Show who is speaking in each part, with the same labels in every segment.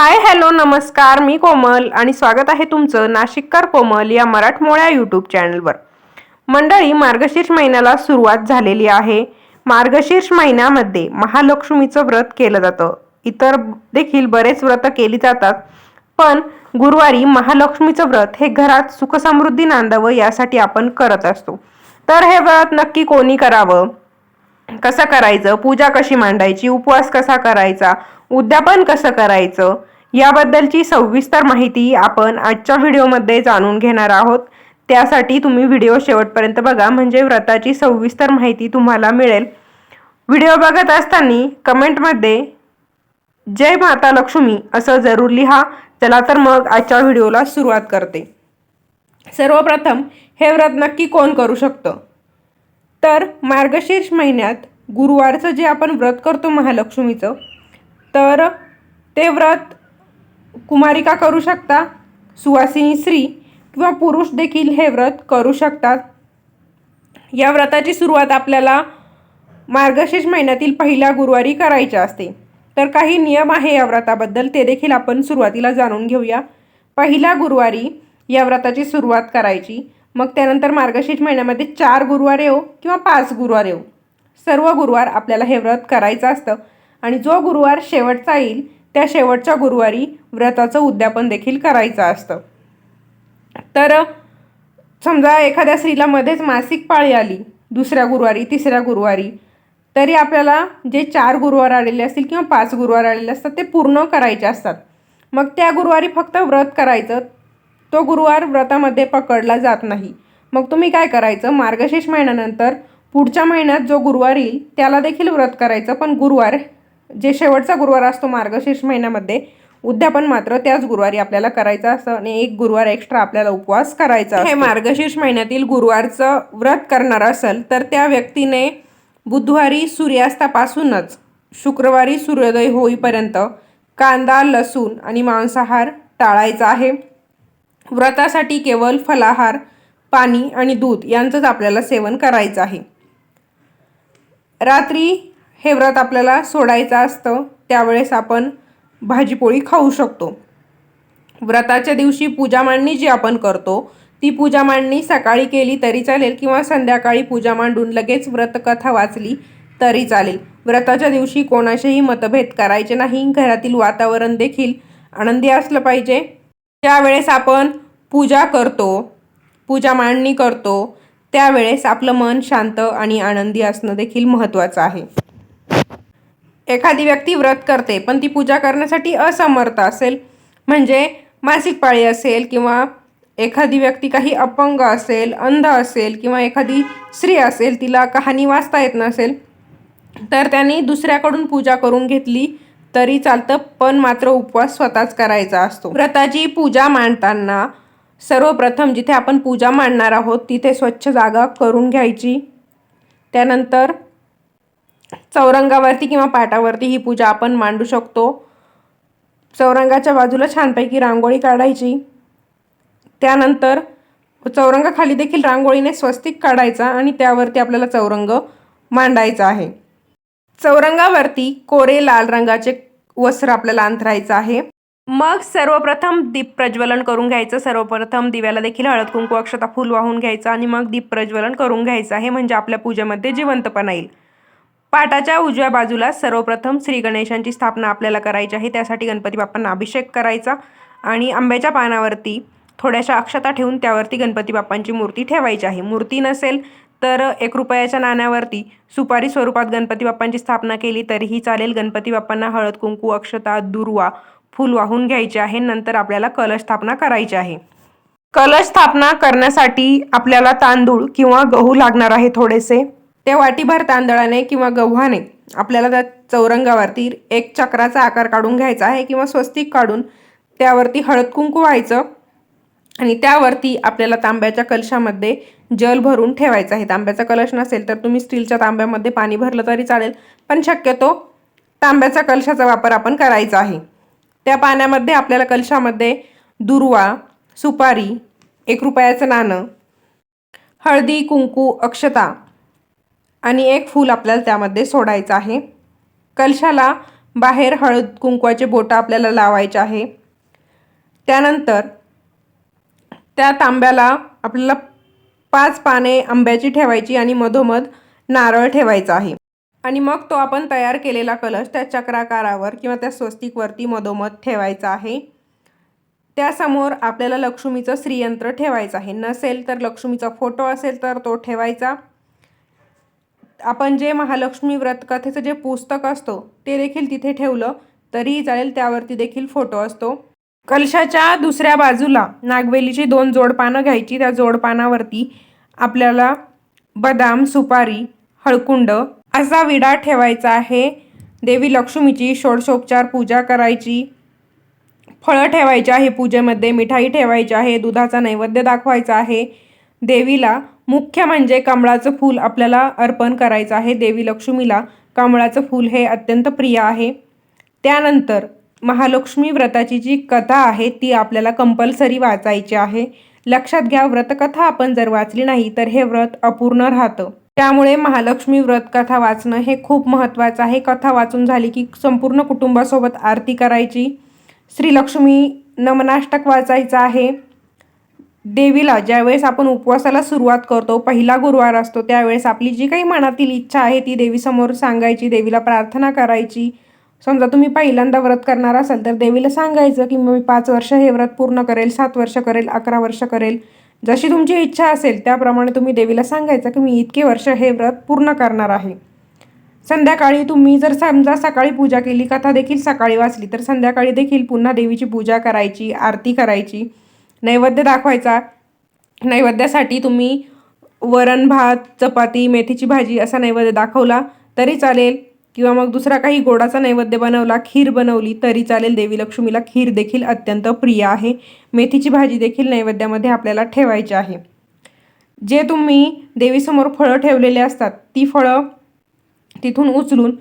Speaker 1: Hi hello नमस्कार. मी कोमल आणि स्वागत आहे तुमचं नाशिककर कोमल या मराठमोळ्या यूट्यूब चॅनलवर मंडळी मार्गशीर्ष महिन्याला सुरुवात झालेली आहे. मार्गशीर्ष महिन्यामध्ये महालक्ष्मीचं व्रत केलं जातं. इतर देखील बरेच व्रत केली जातात. पण गुरुवारी महालक्ष्मीचं व्रत हे घरात सुखसमृद्धी नांदावं यासाठी आपण करत असतो. तर हे व्रत नक्की कोणी करावं? कसं करायचं? पूजा कशी मांडायची? उपवास कसा करायचा? उद्यापन कसं करायचं? याबद्दलची सविस्तर माहिती आपण आजच्या व्हिडिओमध्ये जाणून घेणार आहोत. त्यासाठी तुम्ही व्हिडिओ शेवटपर्यंत बघा म्हणजे व्रताची सविस्तर माहिती तुम्हाला मिळेल. व्हिडिओ बघत असताना कमेंटमध्ये जय माता लक्ष्मी असं जरूर लिहा. चला तर मग आजच्या व्हिडिओला सुरुवात करते. सर्वप्रथम हे व्रत नक्की कोण करू शकतं? तर मार्गशीर्ष महिन्यात गुरुवारचं जे आपण व्रत करतो महालक्ष्मीचं तर ते व्रत कुमारिका करू शकता सुवासिनी स्त्री किंवा पुरुष देखील हे व्रत करू शकतात. या व्रताची सुरुवात आपल्याला मार्गशीर्ष महिन्यातील पहिल्या गुरुवारी करायची असते. तर काही नियम आहे या व्रताबद्दल ते देखील आपण सुरुवातीला जाणून घेऊया. पहिल्या गुरुवारी या व्रताची सुरुवात करायची. मग त्यानंतर मार्गशीर्ष महिन्यामध्ये चार गुरुवार येऊ किंवा पाच गुरुवार येऊ सर्व गुरुवार आपल्याला हे व्रत करायचं असतं. आणि जो गुरुवार शेवटचा येईल त्या शेवटच्या गुरुवारी व्रताचं उद्यापन देखील करायचं असतं. तर समजा एखाद्या स्त्रीला मध्येच मासिक पाळी आली दुसऱ्या गुरुवारी तिसऱ्या गुरुवारी तरी आपल्याला जे चार गुरुवार आलेले असतील किंवा पाच गुरुवार आलेले असतात ते पूर्ण करायचे असतात. मग त्या गुरुवारी फक्त व्रत करायचं तो गुरुवार व्रतामध्ये पकडला जात नाही. मग तुम्ही काय करायचं? मार्गशीर्ष महिन्यानंतर पुढच्या महिन्यात जो गुरुवार येईल त्याला देखील व्रत करायचं. पण गुरुवार जे शेवटचा गुरुवार असतो मार्गशीर्ष महिन्यामध्ये उद्यापन मात्र त्याच गुरुवारी आपल्याला करायचं असतं आणि एक गुरुवार एक्स्ट्रा आपल्याला उपवास करायचा हे मार्गशीर्ष महिन्यातील गुरुवारचं व्रत करणार असेल तर त्या व्यक्तीने बुधवारी सूर्यास्तापासूनच शुक्रवारी सूर्योदय होईपर्यंत कांदा लसूण आणि मांसाहार टाळायचा आहे. व्रतासाठी केवळ फलाहार पाणी आणि दूध यांचंच आपल्याला सेवन करायचं आहे. रात्री हे व्रत आपल्याला सोडायचं असतं त्यावेळेस आपण भाजीपोळी खाऊ शकतो. व्रताच्या दिवशी पूजा मांडणी जी आपण करतो ती पूजा मांडणी सकाळी केली तरी चालेल किंवा संध्याकाळी पूजा मांडून लगेच व्रतकथा वाचली तरी चालेल. व्रताच्या दिवशी कोणाशीही मतभेद करायचे नाही घरातील वातावरण देखील आनंदी असलं पाहिजे. ज्यावेळेस आपण पूजा करतो पूजा मांडणी करतो त्यावेळेस आपलं मन शांत आणि आनंदी असणं देखील महत्त्वाचं आहे. एखादी व्यक्ती व्रत करते पण ती पूजा करण्यासाठी असमर्थ असेल म्हणजे मासिक पाळी असेल किंवा एखादी व्यक्ती काही अपंग असेल अंध असेल किंवा एखादी स्त्री असेल तिला कहाणी वाचता येत नसेल तर त्यांनी दुसऱ्याकडून पूजा करून घेतली तरी चालतं पण मात्र उपवास स्वतःच करायचा असतो. व्रताची पूजा मांडताना सर्वप्रथम जिथे आपण पूजा मांडणार आहोत तिथे स्वच्छ जागा करून घ्यायची. त्यानंतर चौरंगावरती किंवा पाटावरती ही पूजा आपण मांडू शकतो. चौरंगाच्या बाजूला छानपैकी रांगोळी काढायची. त्यानंतर चौरंगाखाली देखील रांगोळीने स्वस्तिक काढायचा आणि त्यावरती आपल्याला चौरंग मांडायचा आहे. चौरंगावरती कोरे लाल रंगाचे वस्त्र आपल्याला अंथरायचं आहे. मग सर्वप्रथम दीप प्रज्वलन करून घ्यायचं. सर्वप्रथम दिव्याला देखील हळद कुंकू अक्षता फुल वाहून घ्यायचं आणि मग दीप प्रज्वलन करून घ्यायचं आहे. म्हणजे आपल्या पूजेमध्ये जिवंतपणा येईल. पाटाच्या उजव्या बाजूला सर्वप्रथम श्री गणेशांची स्थापना आपल्याला करायची आहे. त्यासाठी गणपती बाप्पांना अभिषेक करायचा आणि आंब्याच्या पानावरती थोड्याशा अक्षता ठेवून त्यावरती गणपती बाप्पांची मूर्ती ठेवायची आहे. मूर्ती नसेल तर एक रुपयाच्या नाण्यावरती सुपारी स्वरूपात गणपती बाप्पांची स्थापना केली तरीही चालेल. गणपती बाप्पांना हळद कुंकू अक्षता दुर्वा फुल वाहून घ्यायचे आहे. नंतर आपल्याला कलश स्थापना करायची आहे. कलश स्थापना करण्यासाठी आपल्याला तांदूळ किंवा गहू लागणार आहे थोडेसे. त्या वाटीभर तांदळाने किंवा गव्हाने आपल्याला त्या चौरंगावरती एक चक्राचा आकार काढून घ्यायचा आहे किंवा स्वस्तिक काढून त्यावरती हळद कुंकू व्हायचं. आणि त्यावरती आपल्याला तांब्याच्या कलशामध्ये जल भरून ठेवायचं आहे. तांब्याचा कलश नसेल तर तुम्ही स्टीलच्या तांब्यामध्ये पाणी भरलं तरी चालेल पण शक्यतो तांब्याचा कलशाचा वापर आपण करायचा आहे. त्या पाण्यामध्ये आपल्याला कलशामध्ये दुर्वा सुपारी एक रुपयाचं नाणं हळदी कुंकू अक्षता आणि एक फूल आपल्याला त्यामध्ये सोडायचं आहे. कलशाला बाहेर हळद कुंकवाचे बोटं आपल्याला लावायचे आहे. त्यानंतर त्या तांब्याला आपल्याला पाच पाने आंब्याची ठेवायची आणि मधोमध नारळ ठेवायचा आहे. आणि मग तो आपण तयार केलेला कलश त्या चक्राकारावर किंवा त्या स्वस्तिकवरती मधोमध ठेवायचा आहे. त्यासमोर आपल्याला लक्ष्मीचं श्रीयंत्र ठेवायचं आहे. नसेल तर लक्ष्मीचा फोटो असेल तर तो ठेवायचा. आपण जे महालक्ष्मी व्रत कथेचं जे पुस्तक असतो ते देखील तिथे ठेवलं तरीही चालेल त्यावरती देखील फोटो असतो. कलशाच्या दुसऱ्या बाजूला नागवेलीची दोन जोडपानं घ्यायची. त्या जोडपानावरती आपल्याला बदाम सुपारी हळकुंड असा विडा ठेवायचा आहे. देवी लक्ष्मीची षोडशोपचार पूजा करायची. फळं ठेवायची आहे पूजेमध्ये मिठाई ठेवायची आहे दुधाचा नैवेद्य दाखवायचा आहे. देवीला मुख्य म्हणजे कमळाचं फूल आपल्याला अर्पण करायचं आहे. देवी लक्ष्मीला कमळाचं फूल हे अत्यंत प्रिय आहे. त्यानंतर महालक्ष्मी व्रताची जी कथा आहे ती आपल्याला कंपल्सरी वाचायची आहे. लक्षात घ्या व्रतकथा आपण जर वाचली नाही तर हे व्रत अपूर्ण राहतं. त्यामुळे महालक्ष्मी व्रत कथा वाचणं हे खूप महत्त्वाचं आहे. कथा वाचून झाली की संपूर्ण कुटुंबासोबत आरती करायची. श्रीलक्ष्मी नमनाष्टक वाचायचं आहे. देवीला ज्यावेळेस आपण उपवासाला सुरुवात करतो पहिला गुरुवार असतो त्यावेळेस आपली जी काही मनातील इच्छा आहे ती देवीसमोर सांगायची देवीला प्रार्थना करायची. समजा तुम्ही पहिल्यांदा व्रत करणार असाल तर देवीला सांगायचं की मी पाच वर्ष हे व्रत पूर्ण करेल सात वर्ष करेल अकरा वर्ष करेल. जशी तुमची इच्छा असेल त्याप्रमाणे तुम्ही देवीला सांगायचं की मी इतके वर्ष हे व्रत पूर्ण करणार आहे. संध्याकाळी तुम्ही जर समजा सकाळी पूजा केली कथा देखील सकाळी वाचली तर संध्याकाळी देखील पुन्हा देवीची पूजा करायची आरती करायची. नैवेद्य दाखवायचा. नैवेद्यासाठी तुम्ही वरण भात चपाती मेथीची भाजी असा नैवेद्य दाखवला तरी चालेल. किंवा मग दुसरा काही गोडाचा नैवेद्य बनवला खीर बनवली तरी चालेल. देवी लक्ष्मीला खीर देखील अत्यंत प्रिय आहे. मेथीची भाजी देखील नैवेद्यामध्ये आपल्याला ठेवायची आहे. जे तुम्ही देवीसमोर फळं ठेवलेले असतात ती फळं तिथून उचलून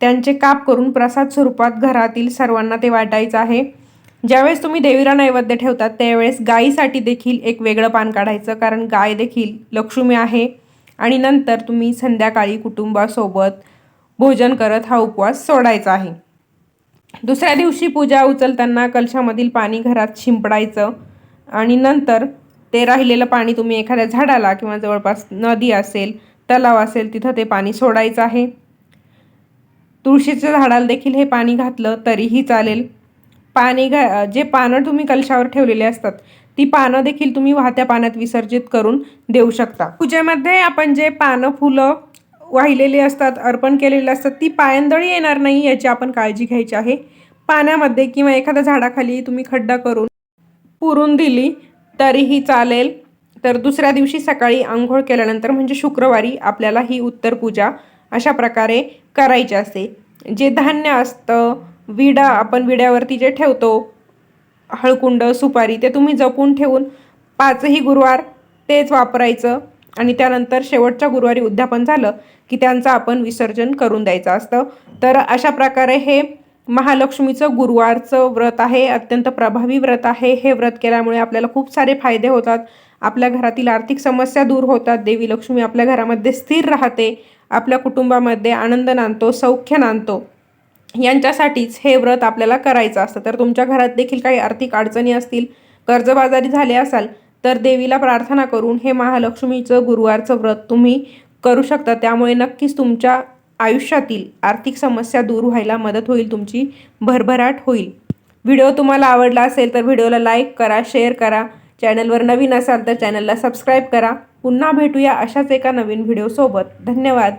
Speaker 1: त्यांचे काप करून प्रसाद स्वरूपात घरातील सर्वांना ते वाटायचं आहे. ज्यावेळेस तुम्ही देवीला नैवेद्य ठेवतात त्यावेळेस गायीसाठी देखील एक वेगळं पान काढायचं कारण गाय देखील लक्ष्मी आहे. आणि नंतर तुम्ही संध्याकाळी कुटुंबासोबत भोजन करत हा उपवास सोडायचा आहे. दुसऱ्या दिवशी पूजा उचलताना कलशामधील पाणी घरात शिंपडायचं आणि नंतर ते राहिलेलं पाणी तुम्ही एखाद्या झाडाला किंवा जवळपास नदी असेल तलाव असेल तिथं ते पाणी सोडायचं आहे. तुळशीच्या झाडाला देखील हे पाणी घातलं तरीही चालेल. पाणी घा जे पानं तुम्ही कलशावर ठेवलेले असतात ती पानं देखील तुम्ही वाहत्या पाण्यात विसर्जित करून देऊ शकता. पूजेमध्ये आपण जे पानं फुलं वाहिलेली असतात अर्पण केलेले असतात ती पायंदळी येणार नाही याची आपण काळजी घ्यायची आहे. पाण्यामध्ये किंवा एखाद्या झाडाखाली तुम्ही खड्डा करून पुरून दिली तरीही चालेल. तर दुसऱ्या दिवशी सकाळी आंघोळ केल्यानंतर म्हणजे शुक्रवारी आपल्याला ही उत्तर पूजा अशा प्रकारे करायची असते. जे धान्य असतं विडा आपण विड्यावरती जे ठेवतो हळकुंड सुपारी ते तुम्ही जपून ठेवून पाचही गुरुवार तेच वापरायचं. आणि त्यानंतर शेवटच्या गुरुवारी उद्यापन झालं की त्यांचं आपण विसर्जन करून द्यायचं असतं. तर अशा प्रकारे हे महालक्ष्मीचं गुरुवारचं व्रत आहे अत्यंत प्रभावी व्रत आहे. हे व्रत केल्यामुळे आपल्याला खूप सारे फायदे होतात. आपल्या घरातील आर्थिक समस्या दूर होतात. देवी लक्ष्मी आपल्या घरामध्ये स्थिर राहते. आपल्या कुटुंबामध्ये आनंद नांदतो सौख्य नांदतो. यांच्यासाठीच हे व्रत आपल्याला करायचं असतं. तर तुमच्या घरात देखील काही आर्थिक अडचणी असतील कर्जबाजारी झाले असाल तर देवीला प्रार्थना करून हे महालक्ष्मीचं गुरुवारचं व्रत तुम्ही करू शकता. त्यामुळे नक्कीच तुमच्या आयुष्यातील आर्थिक समस्या दूर व्हायला मदत होईल तुमची भरभराट होईल. व्हिडिओ तुम्हाला आवडला असेल तर व्हिडिओला लाईक करा शेअर करा. चॅनलवर नवीन असाल तर चॅनलला सबस्क्राईब करा. पुन्हा भेटूया अशाच एका नवीन व्हिडिओसोबत. धन्यवाद.